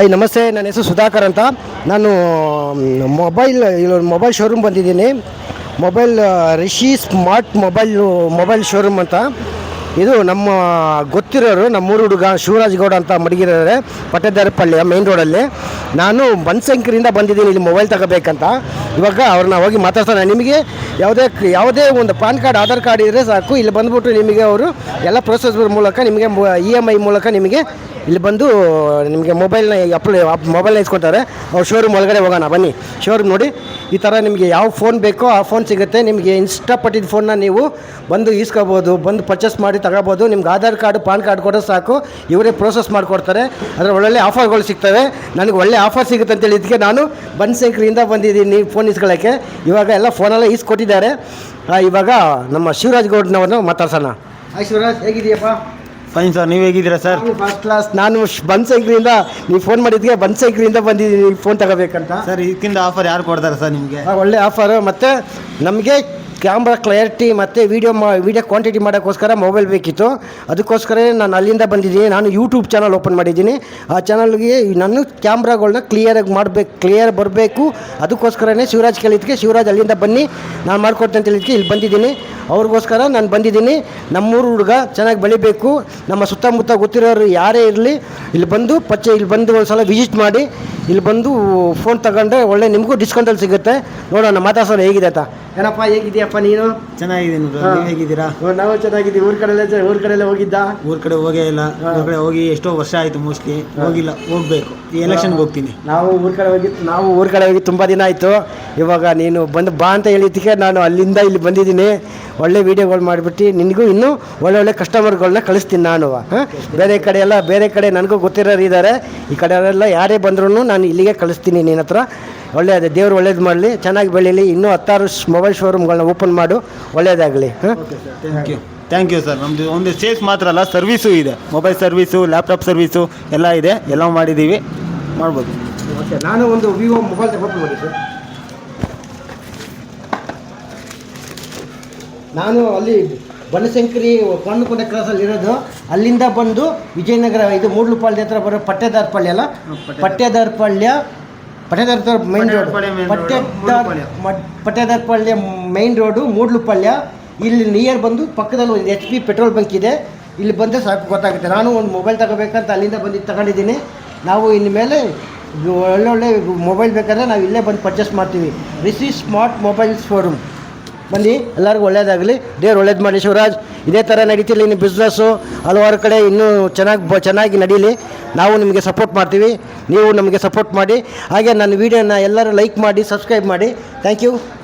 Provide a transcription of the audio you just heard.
Hi, ನಮಸ್ತೆ. ನನ್ನ ಹೆಸರು ಸುಧಾಕರ್ ಅಂತ. ನಾನು ಮೊಬೈಲ್, ಇಲ್ಲೊಂದು ಮೊಬೈಲ್ ಶೋರೂಮ್ ಬಂದಿದ್ದೀನಿ. Mobile Rishi smart mobile mobile showroom ಅಂತ. ಇದು ನಮ್ಮ ಗೊತ್ತಿರೋರು ನಮ್ಮೂರು ಹುಡುಗ ಶಿವರಾಜ್ ಗೌಡ ಅಂತ ಮಡಗಿರೋರೆ ಪಟ್ಟದಾರಪಳ್ಳಿಯ ಮೇನ್ ರೋಡಲ್ಲಿ ನಾನು ಬನ್ಸಂಕರಿಂದ ಬಂದಿದ್ದೀನಿ, ಇಲ್ಲಿ ಮೊಬೈಲ್ ತಗೋಬೇಕಂತ. ಇವಾಗ ಅವ್ರನ್ನ ಹೋಗಿ ಮಾತಾಡ್ತಾರೆ ನಿಮಗೆ ಯಾವುದೇ ಯಾವುದೇ ಒಂದು ಪಾನ್ ಕಾರ್ಡ್, ಆಧಾರ್ ಕಾರ್ಡ್ ಇದ್ದರೆ ಸಾಕು. ಇಲ್ಲಿ ಬಂದುಬಿಟ್ಟು ನಿಮಗೆ ಅವರು ಎಲ್ಲ ಪ್ರೊಸೆಸ್ ಮೂಲಕ ನಿಮಗೆ ಇ ಎಂ ಐ ಮೂಲಕ ನಿಮಗೆ ಇಲ್ಲಿ ಬಂದು ನಿಮಗೆ ಮೊಬೈಲ್ನ ಅಪ್ಲೈ ಮೊಬೈಲ್ನ ಇಸ್ಕೊತಾರೆ ಅವ್ರು ಶೋರೂಮ್ ಒಳಗಡೆ ಹೋಗೋಣ, ಬನ್ನಿ. ಶೋರೂಮ್ ನೋಡಿ. ಈ ಥರ ನಿಮಗೆ ಯಾವ ಫೋನ್ ಬೇಕೋ ಆ ಫೋನ್ ಸಿಗುತ್ತೆ. ನಿಮಗೆ ಇಷ್ಟಪಟ್ಟಿದ್ದ ಫೋನ್ನ ನೀವು ಬಂದು ಈಸ್ಕೋಬೋದು, ಬಂದು ಪರ್ಚೇಸ್ ಮಾಡಿ ತಗೋಬೋದು. ನಿಮ್ಗೆ ಆಧಾರ್ ಕಾರ್ಡ್, ಪಾನ್ ಕಾರ್ಡ್ ಕೊಡೋ ಸಾಕು. ಇವರೇ ಪ್ರೋಸೆಸ್ ಮಾಡಿಕೊಡ್ತಾರೆ. ಅದರ ಒಳ್ಳೊಳ್ಳೆ ಆಫರ್ಗಳು ಸಿಗ್ತವೆ. ನನಗೆ ಒಳ್ಳೆ ಆಫರ್ ಸಿಗುತ್ತೆ ಅಂತೇಳಿ ಇದಕ್ಕೆ ನಾನು ಬನ್ಸಂಕ್ರಿಯಿಂದ ಬಂದಿದ್ದೀನಿ ಫೋನ್ ಇಸ್ಕೊಳ್ಳೋಕ್ಕೆ ಇವಾಗ ಎಲ್ಲ ಫೋನೆಲ್ಲ ಈಸ್ಕೊಟ್ಟಿದ್ದಾರೆ. ಇವಾಗ ನಮ್ಮ ಶಿವರಾಜ್ ಗೌಡ್ನವ್ರನ್ನ ಮಾತಾಡ್ಸೋಣ. ಶಿವರಾಜ್ ಹೇಗಿದೆಯಪ್ಪ ಫೈನ್ ಸರ್ ನೀವು ಹೇಗಿದ್ದೀರಾ ಸರ್ ಫಸ್ಟ್ ಕ್ಲಾಸ್ ನಾನು ಬನ್ಸೈಕ್ರಿಂದ ನೀವು ಫೋನ್ ಮಾಡಿದ್ಗೆ ಬನ್ಸೈಕ್ರಿಂದ ಬಂದಿದ್ದೀನಿ ಫೋನ್ ತಗೋಬೇಕಂತ. ಸರ್ ಇದಕ್ಕಿಂತ ಆಫರ್ ಯಾರು ಕೊಡ್ತಾರೆ ಸರ್ ನಿಮಗೆ? ಒಳ್ಳೆ ಆಫರ್ ಮತ್ತು ನಮಗೆ ಕ್ಯಾಮ್ರಾ ಕ್ಲಾರಿಟಿ ಮತ್ತು ವೀಡಿಯೋ ಮಾ ವೀಡಿಯೋ ಕ್ವಾಂಟಿಟಿ ಮಾಡೋಕ್ಕೋಸ್ಕರ ಮೊಬೈಲ್ ಬೇಕಿತ್ತು. ಅದಕ್ಕೋಸ್ಕರನೇ ನಾನು ಅಲ್ಲಿಂದ ಬಂದಿದ್ದೀನಿ. ನಾನು ಯೂಟ್ಯೂಬ್ ಚಾನಲ್ ಓಪನ್ ಮಾಡಿದ್ದೀನಿ. ಆ ಚಾನಲ್ಗೆ ನಾನು ಕ್ಯಾಮ್ರಾಗಳನ್ನ ಕ್ಲಿಯರಾಗಿ ಮಾಡಬೇಕು ಕ್ಲಿಯರ್ ಬರಬೇಕು. ಅದಕ್ಕೋಸ್ಕರನೇ ಶಿವರಾಜ್ ಕೇಳಿದ್ದಕ್ಕೆ ಶಿವರಾಜ್ ಅಲ್ಲಿಂದ ಬನ್ನಿ. ನಾನು ಮಾಡ್ಕೊಡ್ತೇನೆ ಅಂತ ಹೇಳಿದ್ದಕ್ಕೆ ಇಲ್ಲಿ ಬಂದಿದ್ದೀನಿ. ಅವ್ರಿಗೋಸ್ಕರ ನಾನು ಬಂದಿದ್ದೀನಿ. ನಮ್ಮೂರು ಹುಡುಗ ಚೆನ್ನಾಗಿ ಬೆಳಿಬೇಕು. ನಮ್ಮ ಸುತ್ತಮುತ್ತ ಗೊತ್ತಿರೋರು ಯಾರೇ ಇರಲಿ, ಇಲ್ಲಿ ಬಂದು ಪಚ್ಚೆ ಇಲ್ಲಿ ಬಂದು ಒಂದು ಸಲ ವಿಸಿಟ್ ಮಾಡಿ. ಇಲ್ಲಿ ಬಂದು ಫೋನ್ ತಗೊಂಡ್ರೆ ಒಳ್ಳೆ ನಿಮಗೂ ಡಿಸ್ಕೌಂಟಲ್ಲಿ ಸಿಗುತ್ತೆ. ನೋಡೋಣ, ಮಾತಾಡ್ಸೋಣ ಹೇಗಿದೆ ಅಂತ. ಏನಪ್ಪ ಹೇಗಿದೆಯಪ್ಪ ನೀನು? ಚೆನ್ನಾಗಿದ್ದೀನಿ ಸರ್ ಹಾ. ನೀವು ಹೇಗಿದ್ದೀರಾ? ಓ, ನಾವು ಚೆನ್ನಾಗಿದ್ದೀವಿ. ಊರ ಕಡೆಲ್ಲ ಊರ ಕಡೆಲ್ಲ ಹೋಗಿದ್ದ? ಊರ್ ಕಡೆ ಹೋಗೇ ಇಲ್ಲ. ಊರ್ ಕಡೆ ಹೋಗಿ ಎಷ್ಟೋ ವರ್ಷ ಆಯ್ತು ಮೋಸ್ಟ್ಲಿ ಹೋಗಿಲ್ಲ ಹೋಗ್ಬೇಕು. ಈ ಎಲೆಕ್ಷನ್ಗೆ ಹೋಗ್ತೀನಿ. ನಾವು ಊರ್ ಕಡೆ ಹೋಗಿ ನಾವು ಊರ್ ಕಡೆ ಹೋಗಿ ತುಂಬಾ ದಿನ ಆಯ್ತು. ಇವಾಗ ನೀನು ಬಂದು ಬಾ ಅಂತ ಹೇಳಿದ್ದಕ್ಕೆ ನಾನು ಅಲ್ಲಿಂದ ಇಲ್ಲಿ ಬಂದಿದ್ದೀನಿ. ಒಳ್ಳೆ ವಿಡಿಯೋಗಳು ಮಾಡಿಬಿಟ್ಟು ನಿನಗೂ ಇನ್ನೂ ಒಳ್ಳೊಳ್ಳೆ ಕಸ್ಟಮರ್ಗಳನ್ನ ಕಳಿಸ್ತೀನಿ ನಾನು. ಹಾಂ? ಬೇರೆ ಕಡೆ ಎಲ್ಲ ಬೇರೆ ಕಡೆ ನನಗೂ ಗೊತ್ತಿರೋರು ಇದ್ದಾರೆ ಈ ಕಡೆ ಎಲ್ಲ ಯಾರೇ ಬಂದ್ರೂ ನಾನು ಇಲ್ಲಿಗೆ ಕಳಿಸ್ತೀನಿ ನಿನ್ನ ಹತ್ರ. ಒಳ್ಳೆಯದು. ದೇವರು ಒಳ್ಳೇದು ಮಾಡಲಿ ಚೆನ್ನಾಗಿ ಬೆಳೀಲಿ. ಇನ್ನೂ ಹತ್ತಾರು ಮೊಬೈಲ್ ಶೋರೂಮ್ಗಳನ್ನ ಓಪನ್ ಮಾಡು. ಒಳ್ಳೆಯದಾಗಲಿ ಹಾಂ? Thank you thank you sir ನಮ್ಮದು ಒಂದು ಸೇಲ್ಸ್ ಮಾತ್ರ ಅಲ್ಲ ಸರ್ವಿಸು ಇದೆ. ಮೊಬೈಲ್ ಸರ್ವಿಸು ಲ್ಯಾಪ್ಟಾಪ್ ಸರ್ವಿಸು ಎಲ್ಲ ಇದೆ. ಎಲ್ಲ ಮಾಡಿದ್ದೀವಿ. ಮಾಡ್ಬೋದು. ಓಕೆ ನಾನು ಒಂದು ವಿವೋ ಮೊಬೈಲ್ ತಗೊಂಡು ಸರ್ ನಾನು ಅಲ್ಲಿ ಬನಶಂಕರಿ ಕೊಂಡುಕೊಂಡ ಕ್ರಾಸಲ್ಲಿ ಇರೋದು. ಅಲ್ಲಿಂದ ಬಂದು ವಿಜಯನಗರ ಇದು ಮೂಡ್ಲುಪಾಳ್ಯ ಹತ್ರ ಬರೋ ಪಟ್ಟೆದಾರ್ಪಾಳ್ಯ ಅಲ್ಲ? Pattedarpalya Pattedara main road Pattedar Pattedarpalya main road Moodlupalya ಇಲ್ಲಿ ನಿಯರ್ ಬಂದು ಪಕ್ಕದಲ್ಲಿ ಒಂದು ಎಚ್ ಪಿ ಪೆಟ್ರೋಲ್ ಬಂಕ್ ಇದೆ. ಇಲ್ಲಿ ಬಂದರೆ ಸಾಕು ಗೊತ್ತಾಗುತ್ತೆ. ನಾನು ಒಂದು ಮೊಬೈಲ್ ತಗೋಬೇಕಂತ ಅಲ್ಲಿಂದ ಬಂದು ತಗೊಂಡಿದ್ದೀನಿ. ನಾವು ಇನ್ನು ಮೇಲೆ ಒಳ್ಳೊಳ್ಳೆ ಮೊಬೈಲ್ ಬೇಕಾದ್ರೆ ನಾವು ಇಲ್ಲೇ ಬಂದು ಪರ್ಚೇಸ್ ಮಾಡ್ತೀವಿ. ರಿಸಿ ಸ್ಮಾರ್ಟ್ ಮೊಬೈಲ್ ಶೋರೂಮ್ ಬನ್ನಿ ಎಲ್ಲರಿಗೂ ಒಳ್ಳೇದಾಗಲಿ. ದೇವ್ರು ಒಳ್ಳೇದು ಮಾಡಿ ಶಿವರಾಜ್. ಇದೇ ಥರ ನಡೀತಿಲ್ಲ ಇನ್ನು ಬಿಸ್ನೆಸ್ಸು ಹಲವಾರು ಕಡೆ ಇನ್ನೂ ಚೆನ್ನಾಗಿ ಬ, ಚೆನ್ನಾಗಿ ನಡೀಲಿ. ನಾವು ನಿಮಗೆ ಸಪೋರ್ಟ್ ಮಾಡ್ತೀವಿ. ನೀವು ನಮಗೆ ಸಪೋರ್ಟ್ ಮಾಡಿ. ಹಾಗೆ ನನ್ನ ವೀಡಿಯೋನ ಎಲ್ಲರೂ ಲೈಕ್ ಮಾಡಿ ಸಬ್ಸ್ಕ್ರೈಬ್ ಮಾಡಿ. Thank you